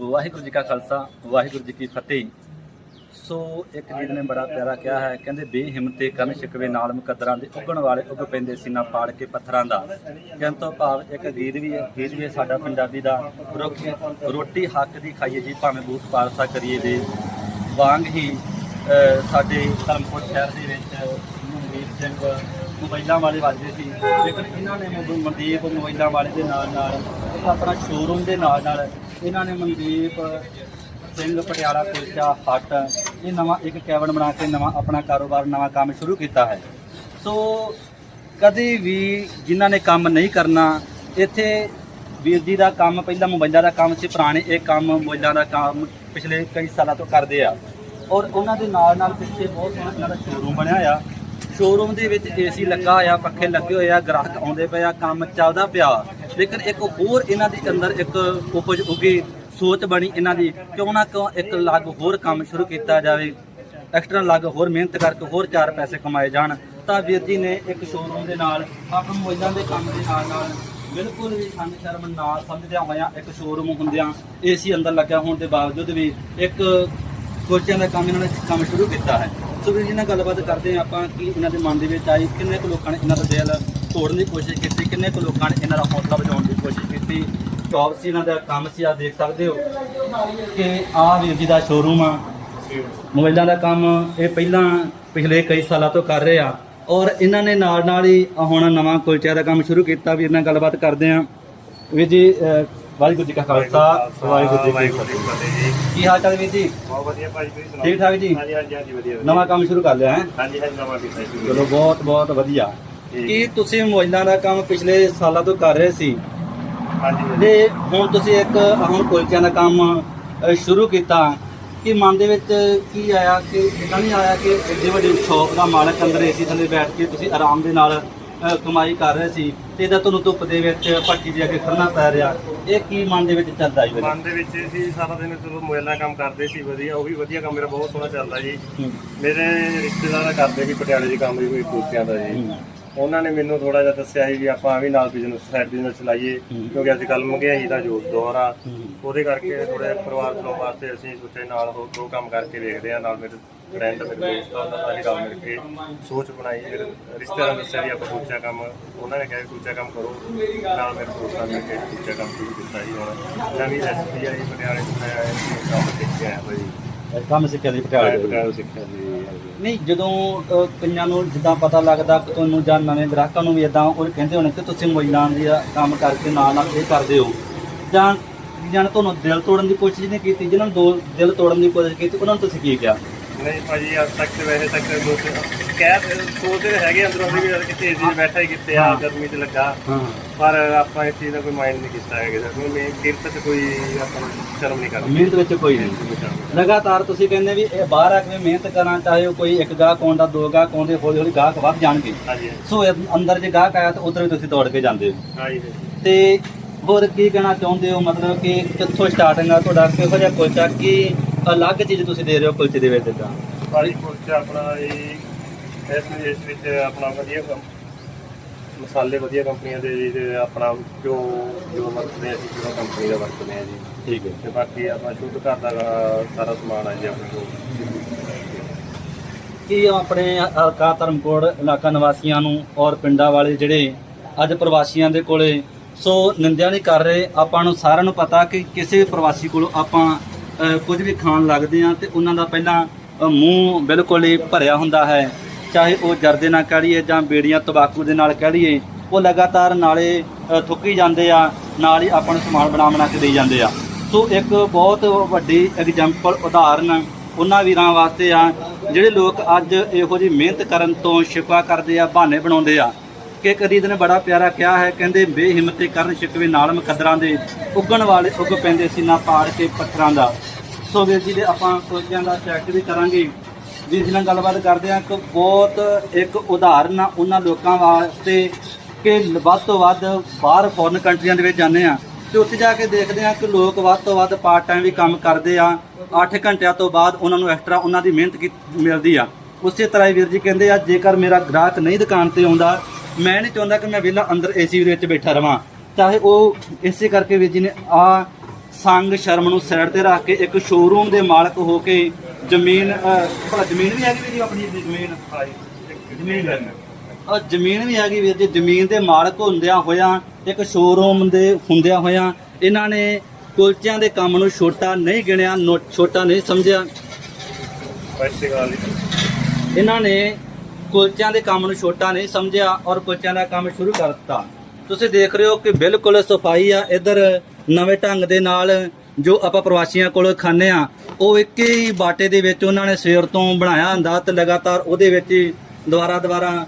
ਵਾਹਿਗੁਰੂ ਜੀ ਕਾ ਖਾਲਸਾ, ਵਾਹਿਗੁਰੂ ਜੀ ਕੀ ਫਤਿਹ। ਸੋ ਇੱਕ ਗੀਤ ਨੇ ਬੜਾ ਪਿਆਰਾ ਕਿਹਾ ਹੈ, ਕਹਿੰਦੇ ਬੇਹਿੰਮਤੇ ਕਰਨ ਸ਼ਿਕਵੇ ਨਾਲ ਮੁਕੱਦਰਾਂ ਦੇ, ਉੱਗਣ ਵਾਲੇ ਉੱਗ ਪੈਂਦੇ ਸੀ ਨਾ ਪਾੜ ਕੇ ਪੱਥਰਾਂ ਦਾ। ਕਹਿਣ ਤੋਂ ਭਾਵ ਇੱਕ ਗੀਤ ਵੀ ਹੈ ਗੀਤ ਵੀ ਸਾਡਾ ਪੰਜਾਬੀ ਦਾ। ਰੁੱਖ- ਰੋਟੀ ਹੱਕ ਦੀ ਖਾਈਏ ਜੀ, ਭਾਵੇਂ ਬੂਥ ਪਾਰਸਾ ਕਰੀਏ ਦੇ ਵਾਂਗ ਹੀ ਸਾਡੇ ਧਰਮਪੁਰ ਸ਼ਹਿਰ ਦੇ ਵਿੱਚ ਮਨਦੀਪ ਸਿੰਘ ਮੋਬਾਈਲਾਂ ਵਾਲੇ ਵੱਜਦੇ ਸੀ। ਲੇਕਿਨ ਇਹਨਾਂ ਨੇ ਮਨਦੀਪ- ਮਨਦੀਪ ਮੋਬਾਈਲਾਂ ਵਾਲੇ ਦੇ ਨਾਲ ਨਾਲ ਆਪਣਾ ਸ਼ੋਰੂਮ ਦੇ ਨਾਲ ਨਾਲ ਇਹਨਾਂ ਨੇ ਮਨਦੀਪ ਸਿੰਘ ਪਟਿਆਲਾ ਕੁਲਚਾ ਹੱਟ ਇਹ ਨਵਾਂ ਇੱਕ ਕੈਬਨ ਬਣਾ ਕੇ ਨਵਾਂ ਆਪਣਾ ਕਾਰੋਬਾਰ, ਨਵਾਂ ਕੰਮ ਸ਼ੁਰੂ ਕੀਤਾ ਹੈ। ਸੋ ਕਦੇ ਵੀ ਜਿਨ੍ਹਾਂ ਨੇ ਕੰਮ ਨਹੀਂ ਕਰਨਾ, ਇੱਥੇ ਵੀਰ ਜੀ ਦਾ ਕੰਮ, ਪਹਿਲਾਂ ਮੋਬਾਈਲਾਂ ਦਾ ਕੰਮ ਸੀ, ਪੁਰਾਣੇ ਇਹ ਕੰਮ ਮੋਬਾਈਲਾਂ ਦਾ ਕੰਮ ਪਿਛਲੇ ਕਈ ਸਾਲਾਂ ਤੋਂ ਕਰਦੇ ਆ। ਔਰ ਉਹਨਾਂ ਦੇ ਨਾਲ ਨਾਲ ਪਿੱਛੇ ਬਹੁਤ ਸੋਹਣਾ ਇਹਨਾਂ ਦਾ ਸ਼ੋਰੂਮ ਬਣਿਆ ਆ। ਸ਼ੋਰੂਮ ਦੇ ਵਿੱਚ ਏਸੀ ਲੱਗਾ ਹੋਇਆ, ਪੱਖੇ ਲੱਗੇ ਹੋਏ ਆ, ਗ੍ਰਾਹਕ ਆਉਂਦੇ ਪਏ ਆ, ਕੰਮ ਚੱਲਦਾ ਪਿਆ। ਲੇਕਿਨ ਇੱਕ ਹੋਰ ਇਹਨਾਂ ਦੇ ਅੰਦਰ ਇੱਕ ਉਪਜ ਉਗੀ ਸੋਚ ਬਣੀ ਇਹਨਾਂ ਦੀ, ਕਿਉਂ ਨਾ ਕਿਉਂ ਇੱਕ ਅਲੱਗ ਹੋਰ ਕੰਮ ਸ਼ੁਰੂ ਕੀਤਾ ਜਾਵੇ। ਐਕਸਟਰਾ ਅਲੱਗ ਹੋਰ ਮਿਹਨਤ ਕਰਕੇ ਹੋਰ ਚਾਰ ਪੈਸੇ ਕਮਾਏ ਜਾਣ। ਤਾਂ ਵੀਰ ਜੀ ਨੇ ਇੱਕ ਸ਼ੋਰੂਮ ਦੇ ਨਾਲ ਆਪਣੇ ਮੋਬਾਈਲਾਂ ਦੇ ਕੰਮ ਦੇ ਨਾਲ ਨਾਲ ਬਿਲਕੁਲ ਵੀ ਸੰਗ ਸ਼ਰਮ ਨਾਲ ਸਮਝਦਿਆਂ ਹੋਇਆਂ ਇੱਕ ਸ਼ੋਰੂਮ ਹੁੰਦਿਆਂ ਏਸੀ ਅੰਦਰ ਲੱਗਿਆ ਹੋਣ ਦੇ ਬਾਵਜੂਦ ਵੀ ਇੱਕ ਕੁਲਚਿਆਂ ਦਾ ਕੰਮ ਇਹਨਾਂ ਨੇ ਕੰਮ ਸ਼ੁਰੂ ਕੀਤਾ ਹੈ। ਸੋ ਵੀਰ ਜੀ ਨਾਲ ਗੱਲਬਾਤ ਕਰਦੇ ਹਾਂ ਆਪਾਂ ਕਿ ਇਹਨਾਂ ਦੇ ਮਨ ਦੇ ਵਿੱਚ ਆਈ ਕਿੰਨੇ ਕੁ ਲੋਕਾਂ ਨੇ ਇਹਨਾਂ ਦਾ ਦਿਲ ਤੋੜਨ ਦੀ ਕੋਸ਼ਿਸ਼ ਕੀਤੀ, ਕਿੰਨੇ ਕੁ ਲੋਕਾਂ ਨੇ ਇਹਨਾਂ ਦਾ ਹੌਸਲਾ ਵਧਾਉਣ ਦੀ ਕੋਸ਼ਿਸ਼ ਕੀਤੀ। ਜੌਬ ਸੀ ਇਹਨਾਂ ਦਾ ਕੰਮ ਸੀ ਆ ਦੇਖ ਸਕਦੇ ਹੋ ਕਿ ਆਹ ਵੀਰ ਜੀ ਦਾ ਸ਼ੋਰੂਮ ਆ। ਮੋਬਾਈਲਾਂ ਦਾ ਕੰਮ ਇਹ ਪਹਿਲਾਂ, ਪਿਛਲੇ ਕਈ ਸਾਲਾਂ ਤੋਂ ਕਰ ਰਹੇ ਆ। ਔਰ ਇਹਨਾਂ ਨੇ ਨਾਲ ਨਾਲ ਹੀ ਹੁਣ ਨਵਾਂ ਕੁਲਚਿਆਂ ਦਾ ਕੰਮ ਸ਼ੁਰੂ ਕੀਤਾ ਵੀਰ ਨਾਲ ਗੱਲਬਾਤ ਕਰਦੇ ਆ ਵੀਰ ਜੀ ਵਾਹਿਗੁਰੂ ਜੀ ਕਾ ਖਾਲਸਾ ਵਾਹਿਗੁਰੂ ਜੀ ਕੀ ਫਤਿਹ। ਜੀ। ਕੀ ਹਾਲ ਚਾਲ ਵੀਰ ਜੀ? ਬਹੁਤ ਵਧੀਆ ਭਾਈ ਤੁਸੀਂ ਸੁਣਾਓ? ਠੀਕ ਠਾਕ ਜੀ? ਹਾਂਜੀ ਹਾਂਜੀ ਹਾਂਜੀ ਵਧੀਆ। ਨਵਾਂ ਕੰਮ ਸ਼ੁਰੂ ਕਰ ਲਿਆ ਹੈ? ਹਾਂਜੀ ਹਾਂਜੀ ਨਵਾਂ ਕੀਤਾ ਜੀ। ਚਲੋ ਬਹੁਤ ਬਹੁਤ ਵਧੀਆ। ਠੀਕ। ਕੀ ਤੁਸੀਂ ਮੋਬਾਈਲਾਂ ਦਾ ਕੰਮ ਪਿਛਲੇ ਸਾਲਾਂ ਤੋਂ ਕਰ ਰਹੇ ਸੀ? ਹਾਂਜੀ। ਤੇ ਹੁਣ ਤੁਸੀਂ ਇੱਕ ਹੁਣ ਕੁਲਚਿਆਂ ਦਾ ਕੰਮ ਸ਼ੁਰੂ ਕੀਤਾ। ਕਿ ਮਨ ਦੇ ਵਿੱਚ ਕੀ ਆਇਆ ਕਿ ਇਦਾਂ ਨਹੀਂ ਆਇਆ ਕਿ ਏਡੀ ਵੱਡੀ ਸ਼ੌਪ ਦਾ ਮਾਲਕ ਅੰਦਰ ਏਸੀ ਥੱਲੇ ਬੈਠ ਕੇ ਤੁਸੀਂ ਆਰਾਮ ਦੇ ਨਾਲ ਕਮਾਈ ਕਰ ਰਹੇ ਸੀ? ਤੇ ਇਹਦਾ ਤੁਹਾਨੂੰ ਧੁੱਪ ਦੇ ਵਿੱਚ ਭੱਟੀ ਦੇ ਅੱਗੇ ਖੜਨਾ ਪੈ ਰਿਹਾ ਇਹ ਕੀ ਮਨ ਦੇ ਵਿੱਚ ਚੱਲਦਾ ਜੀ ਮਨ ਦੇ ਵਿੱਚ ਅਸੀਂ ਸਾਰਾ ਦਿਨ ਚਲੋ ਮੋਬਾਈਲ ਕੰਮ ਕਰਦੇ ਸੀ ਵਧੀਆ ਉਹ ਵੀ ਵਧੀਆ ਕੰਮ ਮੇਰਾ ਬਹੁਤ ਸੋਹਣਾ ਚੱਲਦਾ ਜੀ। ਮੇਰੇ ਰਿਸ਼ਤੇਦਾਰ ਕਰਦੇ ਸੀ ਪਟਿਆਲੇ ਦੀ ਕੰਮ ਦੀ ਕੋਈ ਕੁਲਚਿਆਂ ਦਾ ਜੀ। ਉਹਨਾਂ ਨੇ ਮੈਨੂੰ ਥੋੜਾ ਜਿਹਾ ਦੱਸਿਆ ਸੀ ਵੀ ਆਪਾਂ ਵੀ ਨਾਲ ਬਿਜ਼ਨਸ ਸਾਈਡ ਬਿਜ਼ਨਸ ਚਲਾਈਏ ਹੂੰ। ਕਿਉਂਕਿ ਅੱਜ ਕੱਲ ਮਹਿੰਗਾਈ ਦਾ ਜੋ ਦੌਰ ਆ ਹੂੰ। ਉਹਦੇ ਕਰਕੇ ਥੋੜੇ ਪਰਿਵਾਰ ਚਲਾਉਣ ਵਾਸਤੇ ਅਸੀਂ ਸੋਚੇ ਨਾਲ ਹੋਰ ਦੋ ਕੰਮ ਕਰਕੇ ਵੇਖਦੇ ਆ ਨਾਲ ਮੇਰੇ ਫਰੈਂਡ ਮੇਰੇ ਦੋਸਤ ਦਾ ਅਸੀਂ ਰਲ ਮਿਲ ਕੇ ਸੋਚ ਬਣਾਈ ਮੇਰੇ ਰਿਸ਼ਤੇਦਾਰਾਂ ਨੇ ਦੱਸਿਆ ਵੀ ਆਪਾਂ ਕੁਲਚਾ ਕੰਮ ਉਹਨਾਂ ਨੇ ਕਿਹਾ ਵੀ ਕੁਲਚਾ ਕੰਮ ਕਰੋ ਨਾਲ ਮੇਰੇ ਦੋਸਤਾਂ ਨੇ ਕਿਹਾ ਕੁਲਚਾ ਕੰਮ ਸ਼ੁਰੂ ਕੀਤਾ ਜੀ ਹੁਣ ਨਵੀਂ ਰੈਸਪੀ ਆਈ ਮੈਂ ਆਇਆ ਸੀ, ਕੰਮ ਸਿੱਖਿਆ ਭਾਈ ਇਹ ਕੰਮ ਸਿੱਖਿਆ ਦੀ ਪਟਿਆਲੇ ਤੋਂ। ਸਿੱਖਿਆ ਜੀ। ਨਹੀਂ ਜਦੋਂ ਅ, ਕਈਆਂ ਨੂੰ ਜਿੱਦਾਂ ਪਤਾ ਲੱਗਦਾ ਕਿ ਤੁਹਾਨੂੰ ਜਾਂ ਨਵੇਂ ਗ੍ਰਾਹਕਾਂ ਨੂੰ ਵੀ ਇਦਾਂ ਉਹ ਕਹਿੰਦੇ ਹੋਣੇ ਕਿ ਤੁਸੀਂ ਮੋਬਾਈਲਾਂ ਦਾ ਕੰਮ ਕਰਕੇ ਨਾਲ ਨਾਲ ਇਹ ਕਰਦੇ ਹੋ। ਜਾਂ ਜਾਂ ਤੁਹਾਨੂੰ ਦਿਲ ਤੋੜਨ ਦੀ ਕੋਸ਼ਿਸ਼ ਨਹੀਂ ਕੀਤੀ ਜਿਨ੍ਹਾਂ ਨੂੰ ਦੋ ਦਿਲ ਤੋੜਨ ਦੀ ਕੋਸ਼ਿਸ਼ ਕੀਤੀ ਉਹਨਾਂ ਨੂੰ ਤੁਸੀਂ ਕੀ ਕਿਹਾ? ਨਹੀਂ ਭਾਜੀ ਅੱਜ ਤੱਕ ਤੇ ਵੈਸੇ ਤੱਕ ਲੋਕ ਕਹਿ ਸੋਚਦੇ ਤਾਂ ਹੈਗੇ ਅੰਦਰੋਂ ਵੀ ਯਾਰ ਕਿਤੇ ਏਸੀ 'ਚ ਬੈਠਾ ਹੀ ਕਿਤੇ ਆ ਗਰਮੀ 'ਚ ਲੱਗਾ। ਹਾਂ। ਪਰ ਆਪਾਂ ਇਸ ਚੀਜ਼ ਦਾ ਕੋਈ ਮਾਈਂਡ ਨਹੀਂ ਕੀਤਾ ਹੈਗਾ ਸਰ। ਕੋਈ ਮੇਨ ਕਿਰਤ 'ਚ ਕੋਈ ਆਪਾਂ ਨੂੰ ਸ਼ਰਮ ਨਹੀਂ ਕਰਨੀ ਮਿਹਨਤ ਵਿੱਚ ਕੋਈ ਨਹੀਂ। ਲਗਾਤਾਰ ਤੁਸੀਂ ਕਹਿੰਦੇ ਵੀ ਇਹ ਬਾਹਰ ਆ ਕੇ ਮਿਹਨਤ ਕਰਾਂ ਚਾਹੇ ਉਹ ਕੋਈ ਇੱਕ ਗਾਹਕ ਆਉਂਦਾ ਦੋ ਗਾਹਕ ਆਉਂਦੇ ਹੌਲੀ ਹੌਲੀ ਗਾਹਕ ਵੱਧ ਜਾਣਗੇ। ਹਾਂਜੀ। ਸੋ ਅੰਦਰ ਜੇ ਗਾਹਕ ਆਇਆ ਤਾਂ ਉਧਰ ਵੀ ਤੁਸੀਂ ਦੌੜ ਕੇ ਜਾਂਦੇ ਹੋ। ਹਾਂਜੀ। ਤੇ ਹੋਰ ਕੀ ਕਹਿਣਾ ਚਾਹੁੰਦੇ ਹੋ? ਮਤਲਬ ਕਿ ਕਿੱਥੋਂ ਸਟਾਰਟਿੰਗ ਆ? ਤੁਹਾਡਾ ਕਿਹੋ ਜਿਹਾ ਕੁਲਚਾ ਕੀ ਅਲੱਗ ਚੀਜ਼ ਤੁਸੀਂ ਦੇ ਰਹੇ ਹੋ ਕੁਲਚੇ ਦੇ ਵਿੱਚ ਤਾਂ? ਭਾਜੀ ਕੁਲਚਾ ਆਪਣਾ ਇਹ ਇਸ ਇਸ ਵਿੱਚ ਆਪਣਾ ਵਧੀਆ ਕੰਮ ਮਸਾਲੇ ਵਧੀਆ ਕੰਪਨੀਆਂ ਦੇ ਜੀ ਤੇ ਆਪਣਾ ਜੋ ਜੋ ਵਰਤਦੇ ਆ ਅਸੀਂ ਜੋ ਕੰਪਨੀ ਦਾ ਵਰਤਦੇ ਆ ਜੀ। ਠੀਕ ਹੈ। ਤੇ ਬਾਕੀ ਆਪਣਾ ਸ਼ੁੱਧ ਘਰ ਦਾ ਸਾਰਾ ਸਮਾਨ ਆ ਜੀ ਆਪਣੇ ਕੋਲ। ਕੀ ਆਪਣੇ ਹਲਕਾ ਧਰਮਕੋਟ ਇਲਾਕਾ ਨਿਵਾਸੀਆਂ ਨੂੰ ਔਰ ਪਿੰਡਾਂ ਵਾਲੇ ਜਿਹੜੇ ਅੱਜ ਪ੍ਰਵਾਸੀਆਂ ਦੇ ਕੋਲੇ ਸੋ ਨਿੰਦਿਆ ਨਹੀਂ ਕਰ ਰਹੇ ਆਪਾਂ ਨੂੰ ਸਾਰਿਆਂ ਨੂੰ ਪਤਾ ਕਿ ਕਿਸੇ ਪ੍ਰਵਾਸੀ ਕੋਲੋਂ ਆਪਾਂ ਕੁਝ ਵੀ ਖਾਣ ਲੱਗਦੇ ਆ ਤੇ ਉਹਨਾਂ ਦਾ ਪਹਿਲਾਂ ਮੂੰਹ ਬਿਲਕੁਲ ਹੀ ਭਰਿਆ ਹੁੰਦਾ ਹੈ। ਚਾਹੇ ਉਹ ਜਰਦੇ ਨਾਲ ਕਹਿ ਲਈਏ ਜਾਂ ਬੇੜੀਆਂ ਤੰਬਾਕੂ ਦੇ ਨਾਲ ਕਹਿ ਲਈਏ, ਉਹ ਲਗਾਤਾਰ ਨਾਲੇ ਥੁੱਕੀ ਜਾਂਦੇ ਆ, ਨਾਲ ਹੀ ਆਪਾਂ ਨੂੰ ਸਮਾਨ ਬਣਾ ਬਣਾ ਕੇ ਦੇਈ ਜਾਂਦੇ ਆ। ਸੋ ਇੱਕ ਬਹੁਤ ਵੱਡੀ ਐਗਜ਼ਾਮਪਲ ਉਦਾਹਰਨ ਉਹਨਾਂ ਵੀਰਾਂ ਵਾਸਤੇ ਆ, ਜਿਹੜੇ ਲੋਕ ਅੱਜ ਇਹੋ ਜਿਹੀ ਮਿਹਨਤ ਕਰਨ ਤੋਂ ਸ਼ਿਕਵਾ ਕਰਦੇ ਆ, ਬਹਾਨੇ ਬਣਾਉਂਦੇ ਆ। ਕਿ ਇੱਕ ਨੇ ਬੜਾ ਪਿਆਰਾ ਕਿਹਾ ਹੈ, ਕਹਿੰਦੇ ਬੇਹਿੰਮਤੇ ਕਰਨ ਸ਼ਿਕਵੇ ਨਾਲ ਮੁਕੱਦਰਾਂ ਦੇ ਉੱਗਣ ਵਾਲੇ ਉੱਗ ਪੈਂਦੇ ਸੀ ਨਾ ਪਾੜ ਕੇ ਪੱਥਰਾਂ ਦਾ। ਸੋ ਵੀਰ ਜੀ ਦੇ ਆਪਾਂ ਸੋਚਿਆਂ ਦਾ ਚੈੱਕ ਵੀ ਕਰਾਂਗੇ, ਵੀਰ ਜੀ ਨਾਲ ਗੱਲਬਾਤ ਕਰਦੇ ਹਾਂ ਕਿ ਬਹੁਤ ਇੱਕ ਉਦਾਹਰਨ ਆ ਉਹਨਾਂ ਲੋਕਾਂ ਵਾਸਤੇ ਕਿ ਵੱਧ ਤੋਂ ਵੱਧ ਬਾਹਰ ਫੋਰਨ ਕੰਟਰੀਆਂ ਦੇ ਵਿੱਚ ਜਾਂਦੇ ਆ ਤੇ ਉੱਥੇ ਜਾ ਕੇ ਦੇਖਦੇ ਆ ਕਿ ਲੋਕ ਵੱਧ ਤੋਂ ਵੱਧ ਪਾਰਟ ਟਾਈਮ ਵੀ ਕੰਮ ਕਰਦੇ ਆ। 8 ਘੰਟਿਆਂ ਤੋਂ ਬਾਅਦ ਉਹਨਾਂ ਨੂੰ ਐਕਸਟਰਾ ਉਹਨਾਂ ਦੀ ਮਿਹਨਤ ਕੀ, ਮਿਲਦੀ ਆ। ਉਸੇ ਤਰ੍ਹਾਂ ਹੀ ਵੀਰ ਜੀ ਕਹਿੰਦੇ ਆ, ਜੇਕਰ ਮੇਰਾ ਗ੍ਰਾਹਕ ਨਹੀਂ ਦੁਕਾਨ ਤੇ ਆਉਂਦਾ ਮੈਂ ਨਹੀਂ ਚਾਹੁੰਦਾ ਕਿ ਮੈਂ ਵਿਹਲਾ ਅੰਦਰ ਏਸੀ ਦੇ ਵਿੱਚ ਬੈਠਾ ਰਵਾਂ। ਚਾਹੇ ਉਹ ਇਸੇ ਕਰਕੇ ਵੀਰ ਜੀ ਨੇ ਆ ਸੰਗ ਸ਼ਰਮ ਨੂੰ ਸਾਈਡ ਤੇ ਰੱਖ ਕੇ ਇੱਕ ਸ਼ੋਰੂਮ ਦੇ ਮਾਲਕ ਹੋ ਕੇ ਜ਼ਮੀਨ ਭਲਾ ਜ਼ਮੀਨ ਵੀ ਹੈਗੀ ਵੀਰ ਜੀ ਆਪਣੀ ਜ਼ਮੀਨ ਜ਼ਮੀਨ ਹੈ ਉਹ ਜ਼ਮੀਨ ਵੀ ਹੈਗੀ ਵੀਰ ਜੀ। ਜ਼ਮੀਨ ਦੇ ਮਾਲਕ ਹੁੰਦਿਆਂ ਹੋਇਆਂ ਇੱਕ ਸ਼ੋਰੂਮ ਦੇ ਹੁੰਦਿਆਂ ਹੋਇਆਂ ਇਹਨਾਂ ਨੇ ਕੁਲਚਿਆਂ ਦੇ ਕੰਮ ਨੂੰ ਛੋਟਾ ਨਹੀਂ ਗਿਣਿਆ ਛੋਟਾ ਨਹੀਂ ਸਮਝਿਆ। ਇਹਨਾਂ ਨੇ ਕੁਲਚਿਆਂ ਦੇ ਕੰਮ ਨੂੰ ਛੋਟਾ ਨਹੀਂ ਸਮਝਿਆ ਔਰ ਕੁਲਚਿਆਂ ਦਾ ਕੰਮ ਸ਼ੁਰੂ ਕਰ ਦਿੱਤਾ। ਤੁਸੀਂ ਦੇਖ ਰਹੇ ਹੋ ਕਿ ਬਿਲਕੁਲ ਸਫ਼ਾਈ ਆ ਇੱਧਰ ਨਵੇਂ ਢੰਗ ਦੇ ਨਾਲ ਜੋ ਆਪਾਂ ਪ੍ਰਵਾਸੀਆਂ ਕੋਲ ਖਾਂਦੇ ਆ ਉਹ ਇੱਕ ਹੀ ਬਾਟੇ ਦੇ ਵਿੱਚ ਉਹਨਾਂ ਨੇ ਸਵੇਰ ਤੋਂ ਬਣਾਇਆ ਹੁੰਦਾ ਤੇ ਲਗਾਤਾਰ ਉਹਦੇ ਵਿੱਚ ਹੀ ਦੁਬਾਰਾ ਦੁਬਾਰਾ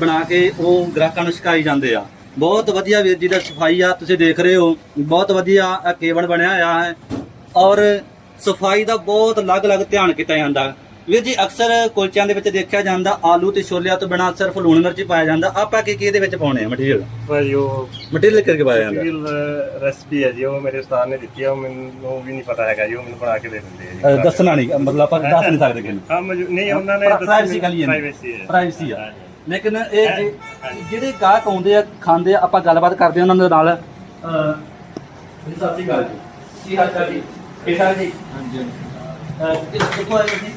ਬਣਾ ਕੇ ਉਹ ਗ੍ਰਾਹਕਾਂ ਨੂੰ ਛਕਾਈ ਜਾਂਦੇ ਆ। ਬਹੁਤ ਵਧੀਆ ਵੀਰ ਜੀ ਦਾ ਸਫ਼ਾਈ ਆ, ਤੁਸੀਂ ਦੇਖ ਰਹੇ ਹੋ, ਬਹੁਤ ਵਧੀਆ ਇਹ ਕੇਵਲ ਬਣਿਆ ਹੋਇਆ ਹੈ ਔਰ ਸਫ਼ਾਈ ਦਾ ਬਹੁਤ ਅਲੱਗ-ਅਲੱਗ ਧਿਆਨ ਕੀਤਾ ਜਾਂਦਾ। ਵੀਰ ਜੀ ਅਕਸਰ ਕੁਲਚਿਆਂ ਦੇ ਵਿੱਚ ਦੇਖਿਆ ਜਾਂਦਾ ਆਲੂ ਤੇ ਛੋਲਿਆਂ ਤੋਂ ਬਿਨਾਂ ਸਿਰਫ ਲੂਣ ਮਿਰਚ ਹੀ ਪਾਇਆ ਜਾਂਦਾ। ਆਪਾਂ ਕੀ ਕੀ ਇਹਦੇ ਵਿੱਚ ਪਾਉਣੇ ਆ ਮਟੀਰੀਅਲ ਭਾਈ ਉਹ ਮਟੀਰੀਅਲ ਕਰਕੇ ਪਾਇਆ ਜਾਂਦਾ। ਰੈਸਪੀ ਹੈ ਜੀ ਉਹ ਮੇਰੇ ਉਸਤਾਦ ਨੇ ਦਿੱਤੀ ਆ ਉਹ ਮੈਨੂੰ ਵੀ ਨਹੀਂ ਪਤਾ ਹੈਗਾ ਜੀ ਉਹ ਮੈਨੂੰ ਬਣਾ ਕੇ ਦੇ ਦਿੰਦੇ ਆ ਦੱਸਣਾ ਨਹੀਂ ਮਤਲਬ ਆਪਾਂ ਦੱਸ ਨਹੀਂ ਸਕਦੇ ਕਿਹਨੂੰ ਹਾਂ ਨਹੀਂ ਉਹਨਾਂ ਨੇ ਪ੍ਰਾਈਵੇਸੀ ਖਾਲੀ ਹੈ। ਪ੍ਰਾਈਵੇਸੀ ਹੈ। ਪ੍ਰਾਈਵੇਸੀ ਆ। ਲੇਕਿਨ ਇਹ ਜੇ- ਜਿਹੜੇ ਗਾਹਕ ਆਉਂਦੇ ਆ ਖਾਂਦੇ ਆ ਆਪਾਂ ਗੱਲਬਾਤ ਕਰਦੇ ਆ ਉਹਨਾਂ ਦੇ ਨਾਲ। ਅ ਜੀ ਸਤਿ ਸ਼੍ਰੀ ਅਕਾਲ ਜੀ। ਕੀ ਹਾਲ ਚਾਲ ਜੀ। ਕਿਸ ਹਾਲ ਜੀ। ਹਾਂਜੀ ਕਿਸ ਕਿੱਥੋਂ ਆਏ ਤੁਸੀਂ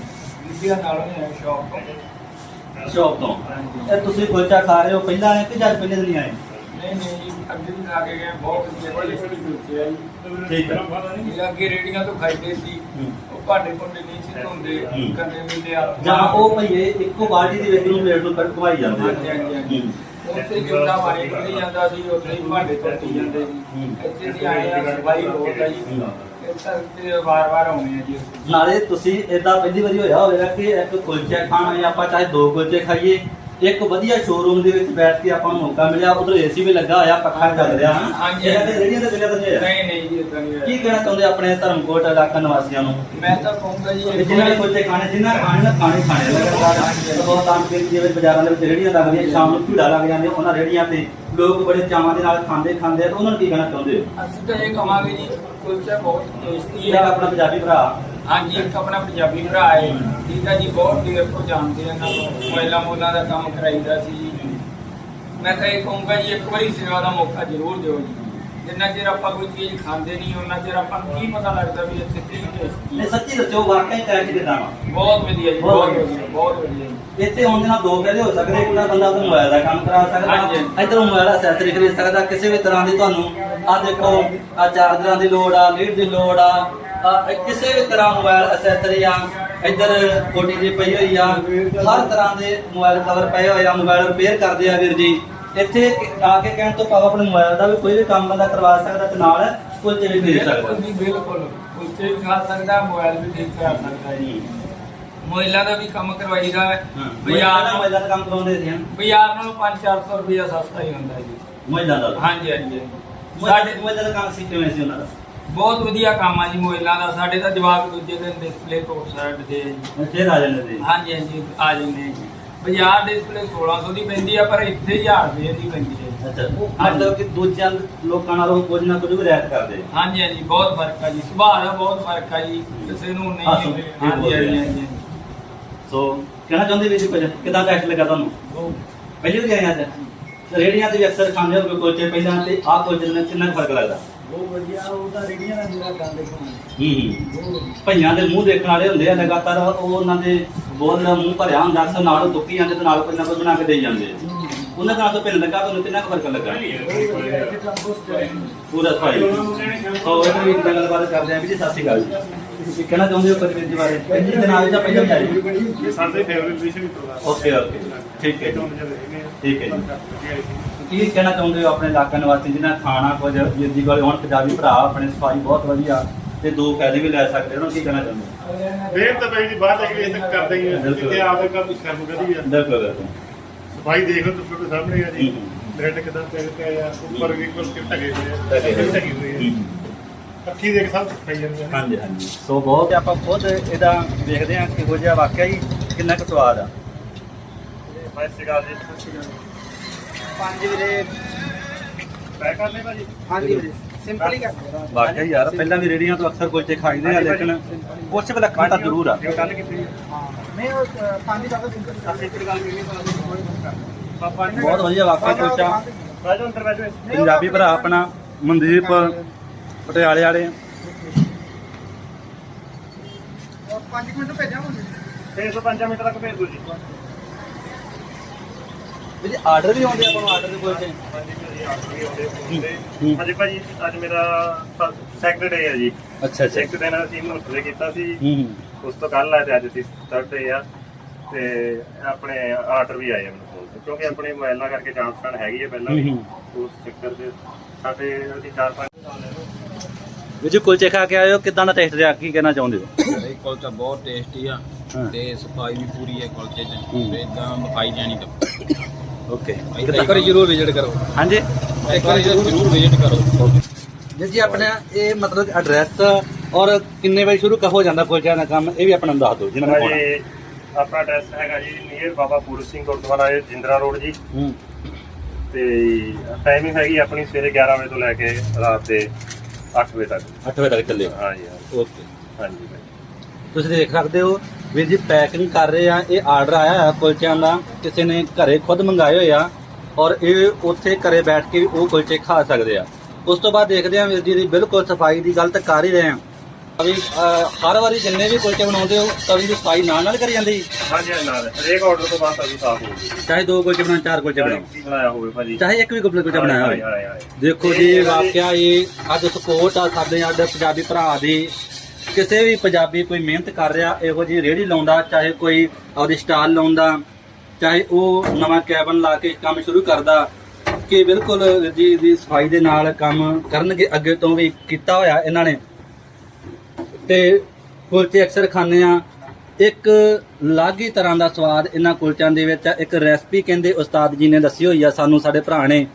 ਇੰਡੀਆ ਨਾਲ ਹੈ ਸ਼ੌਪ ਤੋਂ। ਸ਼ੌਪ ਤੋਂ। ਹਾਂਜੀ ਇਹ ਤੁਸੀਂ ਕੁਲਚਾ ਖਾ ਰਹੇ ਹੋ ਪਹਿਲਾਂ ਆਏ ਕਿ ਜਦ ਪਹਿਲੇ ਦਿਨ ਹੀ ਆਏ? ਨਹੀਂ ਨਹੀਂ ਜੀ ਅੱਗੇ ਵੀ ਖਾ ਕੇ ਗਏ ਬਹੁਤ ਵਧੀਆ ਟੇਸਟੀ ਕੁਲਚੇ ਆ ਜੀ ਠੀਕ ਹੈ। ਇਹ ਅੱਗੇ ਰੇੜੀਆਂ ਤੋਂ ਖਾਈਦੇ ਸੀ। ਹੂੰ। ਉਹ ਭਾਂਡੇ ਭੁੰਡੇ ਨਹੀਂ ਸੀ ਧੋਂਦੇ ਹੂੰ। ਕੰਨੇ ਮਿਲੇ ਹੱਥ ਜਾਂ ਉਹ ਭਈਏ ਇੱਕੋ ਬਾਲਟੀ ਦੇ ਵਿੱਚ ਨੂੰ ਪਲੇਟ ਨੂੰ ਕੱਢ ਘੁਮਾਈ ਜਾਂਦੇ ਹਾਂਜੀ ਹਾਂਜੀ ਹਾਂਜੀ। ਉੱਥੇ ਜੁੱਤਾ ਮਾਰੀ ਖੁੱਲੀ ਜਾਂਦਾ ਸੀ ਉੱਥੇ ਹੀ ਭਾਂਡੇ ਧੋਤੀ ਜਾਂਦੇ ਸੀ। ਹੂੰ। ਇੱਥੇ ਅਸੀਂ ਆਏ ਆ ਸਫ਼ਾਈ ਬਹੁਤ ਆ ਜੀ। ਹੂੰ। ਇਸ ਕਰਕੇ ਵਾਰ-ਵਾਰ ਆਉਣੇ ਆ ਜੀ ਅਸੀਂ। ਨਾਲੇ ਤੁਸੀਂ ਇਦਾਂ ਪਹਿਲੀ ਵਾਰੀ ਹੋਇਆ ਹੋਵੇਗਾ ਕਿ ਇੱਕ ਕੁਲਚਾ ਖਾਣਾ ਜਾਂ ਆਪਾਂ ਚਾਹੇ ਦੋ ਕੁਲਚੇ ਖਾਈਏ ਇੱਕ ਵਧੀਆ ਸ਼ੋਰੂਮ ਦੇ ਵਿੱਚ ਬੈਠ ਕੇ ਆਪਾਂ ਨੂੰ ਮੌਕਾ ਮਿਲਿਆ ਉਧਰ ਏਸੀ ਵੀ ਲੱਗਾ ਹੋਇਆ ਪੱਖਾ ਚੱਲ ਰਿਹਾ ਹਾਂ ਹਾਂਜੀ। ਇਹਨਾਂ ਦੇ ਰੇੜੀਆਂ ਤੇ ਬਿਲਿਆ ਤਾਂ ਨਹੀਂ ਹੋਇਆ ਨਹੀਂ ਨਹੀਂ ਜੀ ਇਦਾਂ ਨਹੀਂ ਕੀ। ਕਹਿਣਾ ਚਾਹੁੰਦੇ ਆਪਣੇ ਧਰਮਕੋਟ ਇਲਾਕਾ ਨਿਵਾਸੀਆਂ ਨੂੰ ਮੈਂ ਤਾਂ ਕਹੂੰਗਾ ਜੀ ਜਿਨ੍ਹਾਂ ਨੇ ਕੁਲਚੇ ਖਾਣੇ ਜਿਨ੍ਹਾਂ ਨੇ ਖਾਣੇ ਨਾ ਖਾਣੇ ਖਾਣੇ ਲਗਾਤਾਰ ਬਹੁਤ ਆਮ ਜਿਵੇਂ ਬਾਜ਼ਾਰਾਂ ਦੇ ਵਿੱਚ ਰੇੜੀਆਂ ਲੱਗਦੀਆਂ ਸ਼ਾਮ ਨੂੰ ਭੀੜਾ ਲੱਗ ਜਾਂਦੀਆਂ ਉਹਨਾਂ ਰੇੜੀਆਂ ਤੇ ਲੋਕ ਬੜੇ ਚਾਵਾਂ ਦੇ ਨਾਲ ਖਾਂਦੇ ਖਾਂਦੇ ਆ ਤਾਂ ਉਹਨਾਂ ਨੂੰ ਕੀ ਕਹਿਣਾ ਚਾਹੁੰਦੇ ਹੋ? ਅਸੀਂ ਤਾਂ ਇਹ ਕਹਾਂਗੇ ਜੀ ਕੁਲਚਾ ਬਹੁਤ ਟੇਸਟੀ ਇਹ ਹੈ ਆਪਣਾ ਪੰਜਾਬੀ ਭਰਾ। ਹਾਂਜੀ ਇੱਕ ਆਪਣਾ ਪੰਜਾਬੀ ਭਰਾ ਹੈ। ਠੀਕ ਹੈ ਜੀ ਬਹੁਤ ਦੇਰ ਤੋਂ ਜਾਣਦੇ ਆ ਨੂੰ। ਮੋਇਲਾ ਮੋਲਾ ਦਾ ਕੰਮ ਕਰਾਈਦਾ ਸੀ। ਜੀ ਮੈਂ ਤਾਂ ਇਹ ਕਹੂੰਗਾ ਜੀ ਇੱਕ ਵਾਰੀ ਸੇਵਾ ਦਾ ਮੌਕਾ ਜ਼ਰੂਰ ਦਿਓ ਜੀ। ਜਿੰਨਾ ਚਿਰ ਆਪਾਂ ਕੋਈ ਚੀਜ਼ ਖਾਂਦੇ ਨਹੀਂ ਉਹਨਾਂ ਚਿਰ ਆਪਾਂ ਨੂੰ ਕੀ ਪਤਾ ਲੱਗਦਾ ਵੀ ਇੱਥੇ ਕੀ ਟੇਸਟੀ ਹੈ ਸੱਚੀ ਦੱਸੋ ਵਾਕਈ ਟੈਸਟ ਕਿਦਾਂ ਵਾ? ਬਹੁਤ ਵਧੀਆ ਜੀ ਬਹੁਤ ਵਧੀਆ। ਬਹੁਤ ਵਧੀਆ ਇੱਥੇ ਆਉਣ ਦੇ ਨਾਲ ਦੋ ਫਾਇਦੇ ਹੋ ਸਕਦੇ ਇੱਕ ਤਾਂ ਬੰਦਾ ਮੋਬਾਈਲ ਦਾ ਕੰਮ ਕਰਾ ਸਕਦਾ। ਇੱਧਰੋਂ ਮੋਬਾਈਲ ਅਸੈਸਰੀ ਖਰੀਦ ਸਕਦਾ ਕਿਸੇ ਵੀ ਤਰ੍ਹਾਂ ਦੀ ਤੁਹਾਨੂੰ ਆ ਦੇਖੋ ਆ ਚਾਰਜਰਾਂ ਦੀ ਲੋੜ ਆ ਲੀਡ ਦੀ ਲੋੜ ਆ ਕਿਸੇ ਵੀ ਤਰ੍ਹਾਂ ਮੋਬਾਈਲ ਅਸੈਸਰੀ ਆ ਇੱਧਰ ਕੋਟੀ ਦੀ ਪਈ ਹੋਈ ਆ ਹਰ ਤਰ੍ਹਾਂ ਦੇ ਮੋਬਾਈਲ ਕਵਰ ਪਏ ਹੋਏ ਆ ਮੋਬਾਈਲ ਰਿਪੇਅਰ ਕਰਦੇ ਆ ਵੀਰ ਜੀ। ਇੱਥੇ ਆ ਕੇ ਕਹਿਣ ਤੋਂ ਭਾਵ ਆਪਣੇ ਮੋਬਾਈਲ ਦਾ ਵੀ ਕੋਈ ਵੀ ਕੰਮ ਬੰਦਾ ਕਰਵਾ ਸਕਦਾ ਤੇ ਨਾਲ ਕੁਲਚੇ ਵੀ ਖਰੀਦ ਸਕਦਾ। ਜੀ ਬਿਲਕੁਲ। ਕੁਲਚੇ ਵੀ ਖਾ ਸਕਦਾ ਮੋਬਾਈਲ ਵੀ ਠੀਕ ਕਰਾ ਸਕਦਾ ਜੀ। ਮੋਇਲਾ ਦਾ ਵੀ ਕੰਮ ਕਰਵਾਈਦਾ ਹੈ। ਬਾਜ਼ਾਰ ਨਾਲੋਂ ਮੋਬਾਈਲ ਦਾ ਕੰਮ ਕਰਾਉਂਦੇ ਸੀ ਹਾਂ ਬਾਜ਼ਾਰ ਨਾਲੋਂ 5-400 ਰੁਪਇਆ ਸਸਤਾ ਹੀ ਹੁੰਦਾ ਜੀ। ਮੋਬਾਈਲਾਂ ਦਾ ਹਾਂਜੀ ਹਾਂਜੀ। ਸਾਡੇ ਮੋਬਾਈਲ ਦਾ ਕੰਮ ਸੀ ਕਿਵੇਂ ਸੀ ਉਹਨਾਂ ਦਾ? ਬਹੁਤ ਵਧੀਆ ਕੰਮ ਆ ਜੀ ਮੋਬਾਈਲਾਂ ਦਾ। ਸਾਡੇ ਤਾਂ ਜਵਾਬ ਦੂਜੇ ਦਿਨ ਡਿਸਪਲੇ ਤੋਂ ਸਾਈਡ ਦੇ। ਜੀ ਫਿਰ ਆ ਜਾਂਦੇ ਸੀ। ਹਾਂਜੀ ਹਾਂਜੀ ਆ ਜਾਂਦੇ ਜੀ। ਬਾਜ਼ਾਰ ਡਿਸਪਲੇ 1600 ਦੀ ਪੈਂਦੀ ਆ ਪਰ ਇੱਥੇ 1000 ਰੁਪਏ ਦੀ ਪੈਂਦੀ ਹੈ ਜੀ। ਅੱਛਾ ਮਤਲਬ ਕਿ ਦੂਜਿਆਂ ਲੋਕਾਂ ਨਾਲੋਂ ਕੁਝ ਨਾ ਕੁਝ ਰਹਿਤ ਕਰਦੇ ਹਾਂਜੀ ਹਾਂਜੀ ਬਹੁਤ ਫ਼ਰਕ ਆ ਜੀ। ਸੁਭਾਅ ਦਾ ਬਹੁਤ ਫ਼ਰਕ ਆ ਜੀ। ਕਿਸੇ ਨੂੰ ਨਹੀਂ ਹਾਂਜੀ ਹਾਂਜੀ। ਸੋ ਕਹਿਣਾ ਚਾਹੁੰਦੇ ਵੀ ਜੀ ਕੁਝ? ਕਿਦਾਂ ਟੈਸਟ ਲੱਗਾ ਤੁਹਾਨੂੰ? ਪਹਿਲੀ ਵਾਰ ਆਏ ਅੱਜ? ਰੇੜੀਆਂ ਤੇ ਵੀ ਅਕਸਰ ਖਾਂਦੇ ਹੋ ਕੋਚੇ ਪਹਿਲਾਂ ਤੇ ਆਹ ਕੋਚੇ ਨਾਲ ਕਿੰਨਾ ਫ਼ਰਕ ਲੱਗਦਾ? ਬਹੁਤ ਵਧੀਆ ਉਹ ਤਾਂ ਰੇੜੀਆਂ ਦਾ ਮੇਰਾ ਗੱਲ ਦੇਖੋ ਹੂੰ ਭਈਆਂ ਦੇ ਮੂੰਹ ਦੇਖਣ ਵਾਲੇ ਹੁੰਦੇ ਆ ਲਗਾਤਾਰ ਉਹ ਉਹਨਾਂ ਦੇ ਬੋਲ ਦਾ ਮੂੰਹ ਭਰਿਆ ਹੁੰਦਾ ਅਕਸਰ ਨਾਲ ਦੁੱਕੀ ਜਾਂਦੇ ਤੇ ਨਾਲ ਕੋਈ ਨਾ ਕੋਈ ਬਣਾ ਕੇ ਦੇਈ ਜਾਂਦੇ ਉਹਨਾਂ ਦਾ ਤੋਂ ਪਿੰਡ ਲੱਗਾ ਤੁਹਾਨੂੰ ਕਿੰਨਾ ਕੁ ਫ਼ਰਕ ਲੱਗਾ? ਪੂਰਾ ਸਫ਼ਾਈ। ਸੋ ਇਹ ਵੀ ਇੱਕ ਗੱਲਬਾਤ ਕਰਦੇ ਆ ਵੀ ਜੀ ਸਤਿ ਸ਼੍ਰੀ ਅਕਾਲ ਜੀ। ਤੁਸੀਂ ਕਹਿਣਾ ਚਾਹੁੰਦੇ ਹੋ ਪਰਵੀਰ ਜੀ ਬਾਰੇ? ਪਹਿਲੀ ਦਿਨ ਆਏ ਜਾਂ ਪਹਿਲਾਂ ਵੀ ਆਏ ਇਹ ਸਾਡੇ ਫੇਵਰਿਟ ਵਿਸ਼ੇ ਵੀ ਪ੍ਰੋਗਰਾਮ ਓਕੇ ਓਕੇ ਠੀਕ ਹੈ ਜੀ। ਠੀਕ ਹੈ ਜੀ। ਕੀ ਕਹਿਣਾ ਚਾਹੁੰਦੇ ਹੋ ਆਪਣੇ ਇਲਾਕਾ ਨਿਵਾਸੀ ਜਿਨ੍ਹਾਂ ਖਾਣਾ ਕੁਝ ਵੀਰ ਜੀ ਕੋਲ ਹੁਣ ਪੰਜਾਬੀ ਭਰਾ ਆਪਣੇ ਸਫ਼ਾਈ ਬਹੁਤ ਵਧੀਆ ਤੇ ਦੋ ਫਾਇਦੇ ਵੀ ਲੈ ਸਕਦੇ ਨੂੰ ਕੀ ਕਹਿਣਾ ਚਾਹੁੰਦੇ ਹੋ? ਫੇਰ ਤਾਂ ਬਈ ਜੀ ਬਾਹਰ ਜਾ ਕੇ ਇਹ ਤਾਂ ਕਰਦੇ ਹੀ ਆ। ਜਿੱਥੇ ਆਪਦੇ ਦੀ ਸ਼ਰਮ ਕਰੀ ਆ ਬਿਲਕੁਲ। ਸਫ਼ਾਈ ਦੇਖ ਲਓ ਤੁਸੀਂ ਤੁਹਾਡੇ ਸਾਹਮਣੇ ਆ ਜੀ। ਬ੍ਰੈਡ ਕਿਦਾਂ ਪਿਆ ਪਿਆ ਆ ਉੱਪਰ ਵੀ ਕੋਲ ਕਿ ਢਗੇ ਹੋਏ ਆ ਢਕੇ ਹੋਏ। ਆ। ਅੱਖੀ ਦੇਖ ਸਭ ਖਾਈ ਜਾਂਦੇ ਆ। ਹਾਂਜੀ ਹਾਂਜੀ। ਸੋ ਬਹੁਤ ਆਪਾਂ ਖੁਦ ਇਹਦਾ ਦੇਖਦੇ ਹਾਂ ਕਿਹੋ ਜਿਹਾ ਵਾਕਿਆ ਹੀ ਕਿੰਨਾ ਕੁ ਸਵਾਦ ਆ। ਭਾਈ ਸਿਗਾ ਜੀ। ਪੰਜ ਵੀਰੇ। ਪੈਕ ਕਰਨੇ ਭਾਜੀ। ਹਾਂਜੀ ਵੀਰੇ। ਸਿੰਪਲ ਯਾਰ ਪਹਿਲਾਂ ਵੀ ਰੇੜੀਆਂ ਤੋਂ ਅਕਸਰ ਕੁਲਚੇ ਖਾਈਦੇ ਆ ਲੇਕਿਨ ਕੁਛ ਵਿਲੱਖਣ ਤਾਂ ਜ਼ਰੂਰ ਆ। ਬਹੁਤ ਵਧੀਆ ਵਾਕਿਆ ਕੁਲਚਾ। ਪੰਜਾਬੀ ਭਰਾ ਆਪਣਾ ਮਨਦੀਪ ਪਟਿਆਲੇ ਵਾਲੇ। ਔਰ 5 ਮਿੰਟ ਭੇਜਾਂ ਹੁਣ? 605 ਮੀਟਰ ਤੱਕ ਭੇਜ ਦੋ ਜੀ। ਵੀ ਜੀ ਆਰਡਰ ਵੀ ਆਉਂਦੇ ਆਪਾਂ ਨੂੰ ਆਰਡਰ ਦੇ ਕੁਲਚੇ ਹਾਂਜੀ ਭਾਜੀ ਅੱਜ ਮੇਰਾ ਸੈਕੰਡ ਡੇ ਹੈ ਜੀ। ਅੱਛਾ ਅੱਛਾ। ਇੱਕ ਦਿਨ ਅਸੀਂ ਮੁਹੱਲੇ ਕੀਤਾ ਸੀ। ਉਸ ਤੋਂ ਕੱਲ ਆ ਤੇ ਅੱਜ ਤੀ ਥਰਡ ਡੇ ਆ। ਤੇ ਆਪਣੇ ਆਰਡਰ ਵੀ ਆਏ ਮੈਨੂੰ ਕੋਲ। ਕਿਉਂਕਿ ਆਪਣੇ ਮੋਬਾਈਲਾਂ ਕਰਕੇ ਜਾਣ ਪਛਾਣ ਹੈਗੀ ਹੈ ਪਹਿਲਾਂ ਵੀ। ਹੂੰ। ਉਸ ਚੱਕਰ ਦੇ ਸਾਡੇ ਅਸੀਂ ਚਾਰ ਪੰਜ ਵੀ ਜੀ ਕੁਲਚੇ ਖਾ ਕੇ ਹੋ ਕਿਦਾਂ ਦਾ ਟੇਸਟ ਰਿਹਾ? ਕੀ ਕਹਿਣਾ ਚਾਹੁੰਦੇ ਹੋ? ਇਹ ਕੁਲਚਾ ਬਹੁਤ ਟੇਸਟੀ ਆ। ਤੇ ਸਫ਼ਾਈ ਵੀ ਪੂਰੀ ਹੈ ਕੁਲਚੇ 'ਚ। ਤੇ ਇਦਾਂ ਮਖਾਈ ਜਾਣੀ ਤਾਂ। ਓਕੇ। ਇੱਕ ਵਾਰੀ ਜ਼ਰੂਰ ਵਿਜ਼ਿਟ ਕਰੋ। ਹਾਂਜੀ। ਇੱਕ ਵਾਰੀ ਜ਼ਰੂਰ ਵਿਜ਼ਿਟ ਕਰੋ। ਜੀ ਜੀ ਆਪਣੇ ਇਹ ਮਤਲਬ ਐਡਰੈਸ ਔਰ ਕਿੰਨੇ ਵਜੇ ਸ਼ੁਰੂ ਹੋ ਜਾਂਦਾ ਕੁਲਚਿਆਂ ਦਾ ਕੰਮ ਇਹ ਵੀ ਆਪਣਾ ਨੂੰ ਦੱਸ ਦਿਓ ਜਿਹਨਾਂ ਨੇ ਆਪਣਾ ਐਡਰੈਸ ਹੈਗਾ ਜੀ ਨੀਅਰ ਬਾਬਾ ਪੂਰ ਸਿੰਘ ਗੁਰਦੁਆਰਾ ਜਿੰਦਰਾ ਰੋਡ ਜੀ। ਹੂੰ। ਤੇ ਟਾਈਮਿੰਗ ਹੈਗੀ ਆਪਣੀ ਸਵੇਰੇ 11 ਵਜੇ ਤੋਂ ਲੈ ਕੇ ਰਾਤ ਦੇ 8 ਵਜੇ ਤੱਕ। 8 ਵਜੇ ਤੱਕ ਚੱਲੇ। ਹਾਂਜੀ ਹਾਂਜੀ। ਓਕੇ। ਹਾਂਜੀ। ਤੁਸੀਂ ਦੇਖ ਸਕਦੇ ਹੋ ਵੀਰ ਜੀ ਪੈਕਿੰਗ ਕਰ ਰਹੇ ਆ ਇਹ ਆਰਡਰ ਆਇਆ ਹੈ ਕੁਲਚਿਆਂ ਦਾ। ਕਿਸੇ ਨੇ ਘਰੇ ਖੁਦ ਮੰਗਾਏ ਹੋਏ ਆ ਔਰ ਇਹ ਉੱਥੇ ਘਰੇ ਬੈਠ ਕੇ ਵੀ ਉਹ ਕੁਲਚੇ ਖਾ ਸਕਦੇ ਆ। ਉਸ ਤੋਂ ਬਾਅਦ ਦੇਖਦੇ ਆ ਵੀਰ ਜੀ ਦੀ ਬਿਲਕੁਲ ਸਫ਼ਾਈ ਦੀ ਗੱਲ ਤਾਂ ਕਰ ਹੀ ਰਹੇ ਆ ਅਭੀ ਹਰ ਵਾਰੀ ਜਿੰਨੇ ਵੀ ਕੁਲਚੇ ਬਣਾਉਂਦੇ ਹੋ ਤਵੀ ਦੀ ਸਫ਼ਾਈ ਨਾਲ ਨਾਲ ਕਰੀ ਜਾਂਦੀ? ਹਾਂਜੀ ਹਾਂਜੀ ਨਾਲ। ਹਰੇਕ ਆਰਡਰ ਤੋਂ ਬਾਅਦ ਅਸੀਂ ਸਾਫ਼ ਹੋਊਗੀ ਚਾਹੇ ਦੋ ਕੁਲਚੇ ਬਣਾਉਣ ਚਾਰ ਕੁਲਚੇ ਕੀ ਬਣਾਇਆ ਹੋਵੇ ਭਾਜੀ। ਚਾਹੇ ਇੱਕ ਵੀ ਕੁਲਚਾ ਬਣਾਇਆ ਹੋਵੇ। ਹਾਂ, ਹਾਂ, ਹਾਂ। ਦੇਖੋ ਜੀ ਵਾਕਿਆ ਇਹ ਅੱਜ ਸਪੋਰਟ ਆ ਸਾਡੇ ਸਾਡੇ ਪੰਜਾਬੀ ਭਰਾ ਦੀ। ਕਿਸੇ ਵੀ ਪੰਜਾਬੀ ਕੋਈ ਮਿਹਨਤ ਕਰ ਰਿਹਾ, ਇਹੋ ਜੀ ਰੇੜੀ ਲਾਉਂਦਾ, ਚਾਹੇ ਕੋਈ ਆਪਦੀ ਸਟਾਲ ਲਾਉਂਦਾ, ਚਾਹੇ ਉਹ ਨਵਾਂ ਕੈਬਨ ਲਾ ਕੇ ਕੰਮ ਸ਼ੁਰੂ ਕਰਦਾ, ਕਿ ਬਿਲਕੁਲ ਜੀ ਦੀ ਸਫ਼ਾਈ ਦੇ ਨਾਲ ਕੰਮ ਕਰਨਗੇ, ਅੱਗੇ ਤੋਂ ਵੀ ਕੀਤਾ ਹੋਇਆ ਇਹਨਾਂ ਨੇ। ਤੇ ਕੁਲਚੇ ਅਕਸਰ ਖਾਂਦੇ ਆ ਇੱਕ ਅਲੱਗ ਹੀ ਤਰ੍ਹਾਂ ਦਾ ਸਵਾਦ ਇਹਨਾਂ ਕੁਲਚਿਆਂ ਦੇ ਵਿੱਚ ਇੱਕ ਰੈਸਪੀ ਕਹਿੰਦੇ ਉਸਤਾਦ ਜੀ ਨੇ ਦੱਸੀ ਹੋਈ ਆ ਸਾਨੂੰ ਸਾਡੇ ਭਰਾ ਨੇ।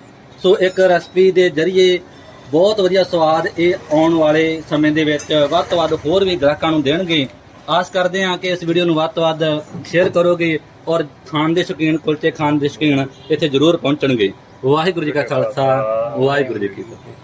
ਸੋ ਇੱਕ ਰੈਸਪੀ ਦੇ ਜ਼ਰੀਏ ਬਹੁਤ ਵਧੀਆ ਸਵਾਦ ਇਹ ਆਉਣ ਵਾਲੇ ਸਮੇਂ ਦੇ ਵਿੱਚ ਵੱਧ ਤੋਂ ਵੱਧ ਹੋਰ ਵੀ ਗ੍ਰਾਹਕਾਂ ਨੂੰ ਦੇਣਗੇ। ਆਸ ਕਰਦੇ ਹਾਂ ਕਿ ਇਸ ਵੀਡੀਓ ਨੂੰ ਵੱਧ ਤੋਂ ਵੱਧ ਸ਼ੇਅਰ ਕਰੋਗੇ ਔਰ ਖਾਣ ਦੇ ਸ਼ੌਕੀਨ, ਕੁਲਚੇ ਖਾਣ ਦੇ ਸ਼ੌਕੀਨ ਇੱਥੇ ਜ਼ਰੂਰ ਪਹੁੰਚਣਗੇ। ਵਾਹਿਗੁਰੂ ਜੀ ਕਾ ਖਾਲਸਾ, ਵਾਹਿਗੁਰੂ ਜੀ ਕੀ ਫਤਿਹ।